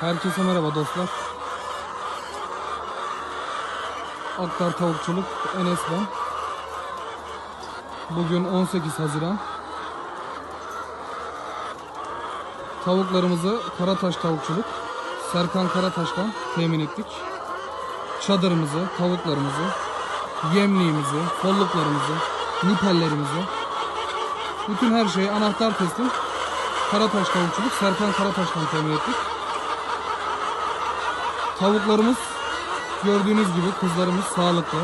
Herkese merhaba dostlar. Aktar Tavukçuluk Enes ben. Bugün 18 Haziran. Tavuklarımızı Karataş Tavukçuluk Serkan Karataş'tan temin ettik. Çadırımızı, tavuklarımızı, yemliğimizi, kolluklarımızı, nipellerimizi, bütün her şeyi anahtar teslim Karataş Tavukçuluk Serkan Karataş'tan temin ettik. Tavuklarımız gördüğünüz gibi kızlarımız sağlıklı.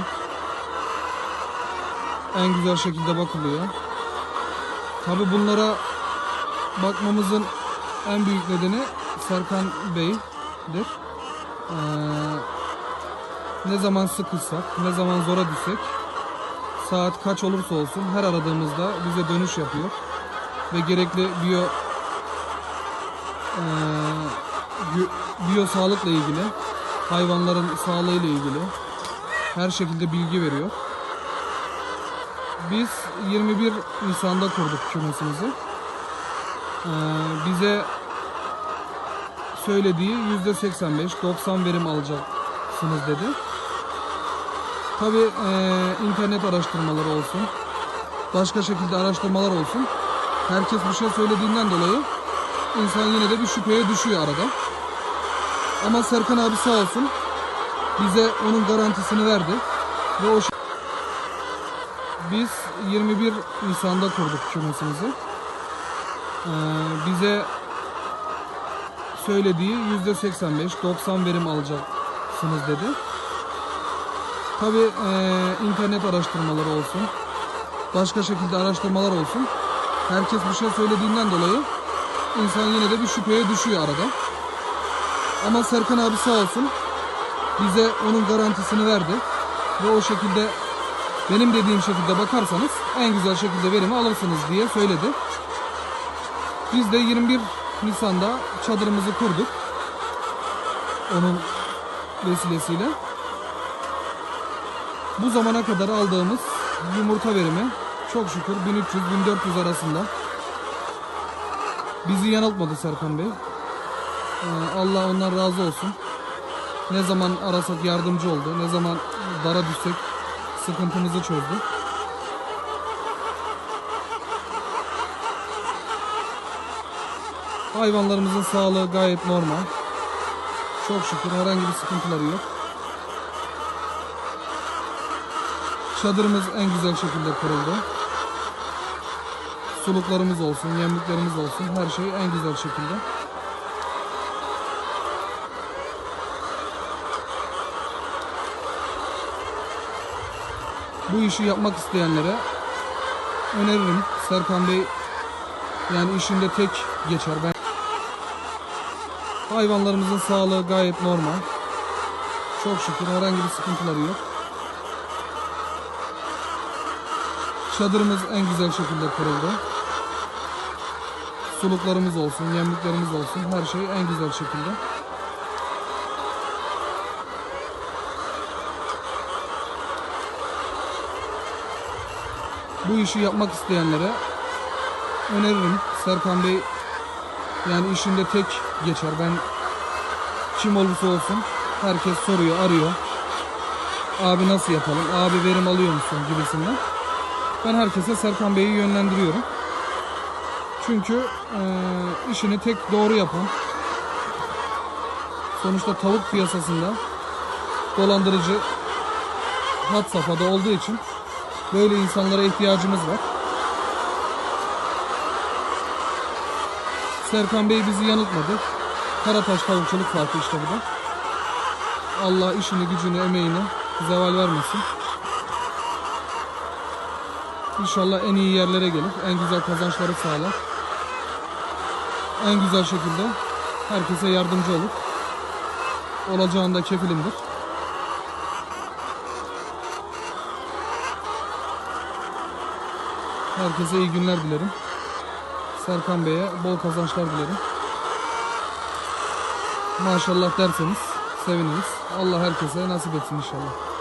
En güzel şekilde bakılıyor. Tabi bunlara bakmamızın en büyük nedeni Serkan Bey'dir. Ee, ne zaman sıkışsak, ne zaman zora düşsek, saat kaç olursa olsun her aradığımızda bize dönüş yapıyor. Ve gerekli biyo gü- biyo sağlıkla ilgili, hayvanların sağlığıyla ilgili her şekilde bilgi veriyor. Biz 21 Nisan'da kurduk kümesimizi. Ee, bize söylediği %85-90 verim alacaksınız dedi. Tabi internet araştırmaları olsun, başka şekilde araştırmalar olsun. Herkes bir şey söylediğinden dolayı insan yine de bir şüpheye düşüyor arada. Ama Serkan abi sağ olsun bize onun garantisini verdi ve o biz 21 Nisan'da kurduk kümesimizi. Ee, bize söylediği %85-90 verim alacaksınız dedi. Tabi internet araştırmaları olsun, başka şekilde araştırmalar olsun. Herkes bir şey söylediğinden dolayı insan yine de bir şüpheye düşüyor arada. Ama Serkan abi sağ olsun bize onun garantisini verdi ve o şekilde benim dediğim şekilde bakarsanız en güzel şekilde verimi alırsınız diye söyledi. Biz de 21 Nisan'da çadırımızı kurduk. Onun vesilesiyle. Bu zamana kadar aldığımız yumurta verimi çok şükür 1300-1400 arasında. Bizi yanıltmadı Serkan Bey. Ee, Allah ondan razı olsun. Ne zaman arasak yardımcı oldu. Ne zaman dara düşsek sıkıntımızı çözdü. Hayvanlarımızın sağlığı gayet normal. Çok şükür herhangi bir sıkıntıları yok. Çadırımız en güzel şekilde kuruldu. Suluklarımız olsun, yemliklerimiz olsun her şey en güzel şekilde. Bu işi yapmak isteyenlere öneririm. Serkan Bey yani işinde tek geçer. Ben Hayvanlarımızın sağlığı gayet normal. Çok şükür herhangi bir sıkıntıları yok. Çadırımız en güzel şekilde kuruldu. Suluklarımız olsun, yemliklerimiz olsun her şey en güzel şekilde. Bu işi yapmak isteyenlere öneririm. Serkan Bey yani işinde tek geçer. Ben kim olursa olsun herkes soruyor, arıyor. Abi nasıl yapalım? Abi verim alıyor musun gibisinden. Ben herkese Serkan Bey'i yönlendiriyorum. Çünkü eee, işini tek doğru yapan sonuçta tavuk piyasasında dolandırıcı had safhada olduğu için böyle insanlara ihtiyacımız var. Serkan Bey bizi yanıltmadı. Karataş tavukçuluk farkı işte bu da. Allah işini, gücünü, emeğini zeval vermesin. İnşallah en iyi yerlere gelir. En güzel kazançları sağlar. En güzel şekilde herkese yardımcı olur. Olacağında kefilimdir. Herkese iyi günler dilerim. Serkan Bey'e bol kazançlar dilerim. Maşallah derseniz seviniriz. Allah herkese nasip etsin inşallah.